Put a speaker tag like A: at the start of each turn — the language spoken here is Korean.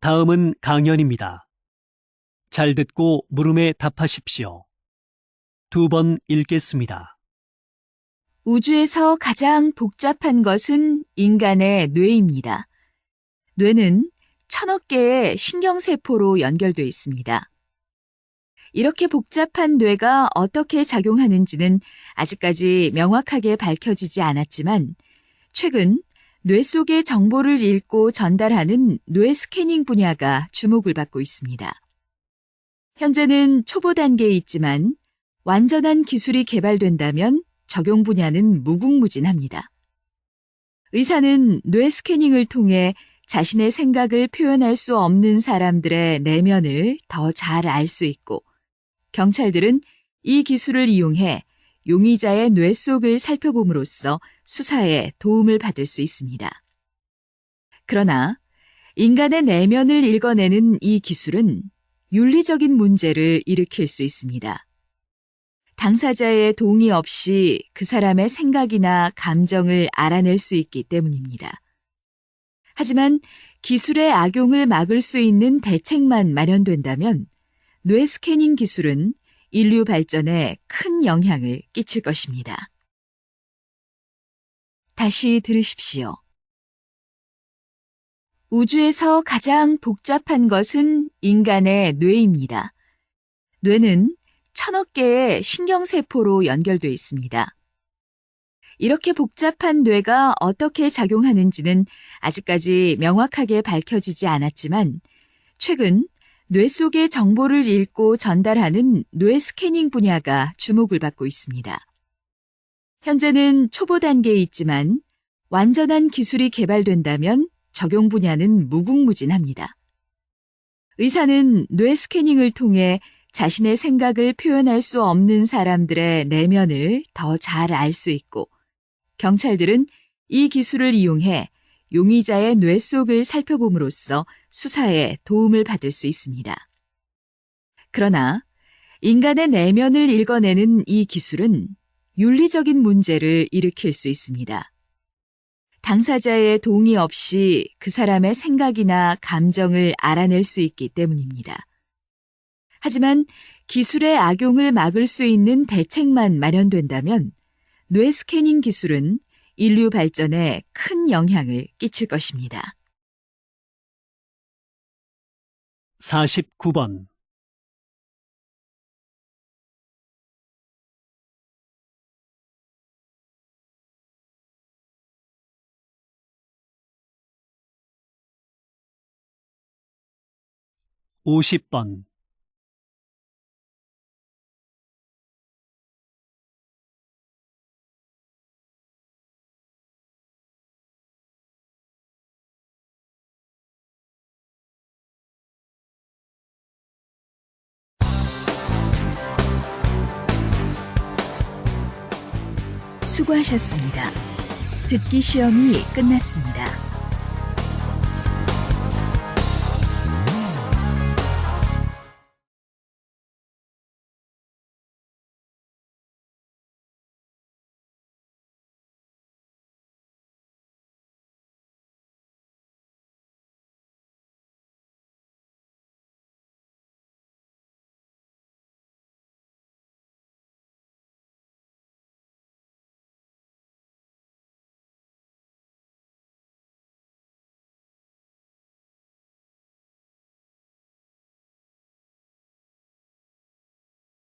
A: 다음은 강연입니다. 잘 듣고 물음에 답하십시오. 두 번 읽겠습니다.
B: 우주에서 가장 복잡한 것은 인간의 뇌입니다. 뇌는 천억 개의 신경세포로 연결되어 있습니다. 이렇게 복잡한 뇌가 어떻게 작용하는지는 아직까지 명확하게 밝혀지지 않았지만 최근 뇌 속의 정보를 읽고 전달하는 뇌 스캐닝 분야가 주목을 받고 있습니다. 현재는 초보 단계에 있지만 완전한 기술이 개발된다면 적용 분야는 무궁무진합니다. 의사는 뇌 스캐닝을 통해 자신의 생각을 표현할 수 없는 사람들의 내면을 더 잘 알 수 있고, 경찰들은 이 기술을 이용해 용의자의 뇌 속을 살펴봄으로써 수사에 도움을 받을 수 있습니다. 그러나 인간의 내면을 읽어내는 이 기술은 윤리적인 문제를 일으킬 수 있습니다. 당사자의 동의 없이 그 사람의 생각이나 감정을 알아낼 수 있기 때문입니다. 하지만 기술의 악용을 막을 수 있는 대책만 마련된다면 뇌 스캐닝 기술은 인류 발전에 큰 영향을 끼칠 것입니다. 다시 들으십시오. 우주에서 가장 복잡한 것은 인간의 뇌입니다. 뇌는 천억 개의 신경세포로 연결되어 있습니다. 이렇게 복잡한 뇌가 어떻게 작용하는지는 아직까지 명확하게 밝혀지지 않았지만 최근 뇌 속의 정보를 읽고 전달하는 뇌 스캐닝 분야가 주목을 받고 있습니다. 현재는 초보 단계에 있지만 완전한 기술이 개발된다면 적용 분야는 무궁무진합니다. 의사는 뇌 스캐닝을 통해 자신의 생각을 표현할 수 없는 사람들의 내면을 더 잘 알 수 있고, 경찰들은 이 기술을 이용해 용의자의 뇌 속을 살펴봄으로써 수사에 도움을 받을 수 있습니다. 그러나 인간의 내면을 읽어내는 이 기술은 윤리적인 문제를 일으킬 수 있습니다. 당사자의 동의 없이 그 사람의 생각이나 감정을 알아낼 수 있기 때문입니다. 하지만 기술의 악용을 막을 수 있는 대책만 마련된다면 뇌 스캐닝 기술은 인류 발전에 큰 영향을 끼칠 것입니다.
A: 49번. 오십 번
B: 수고하셨습니다. 듣기 시험이 끝났습니다.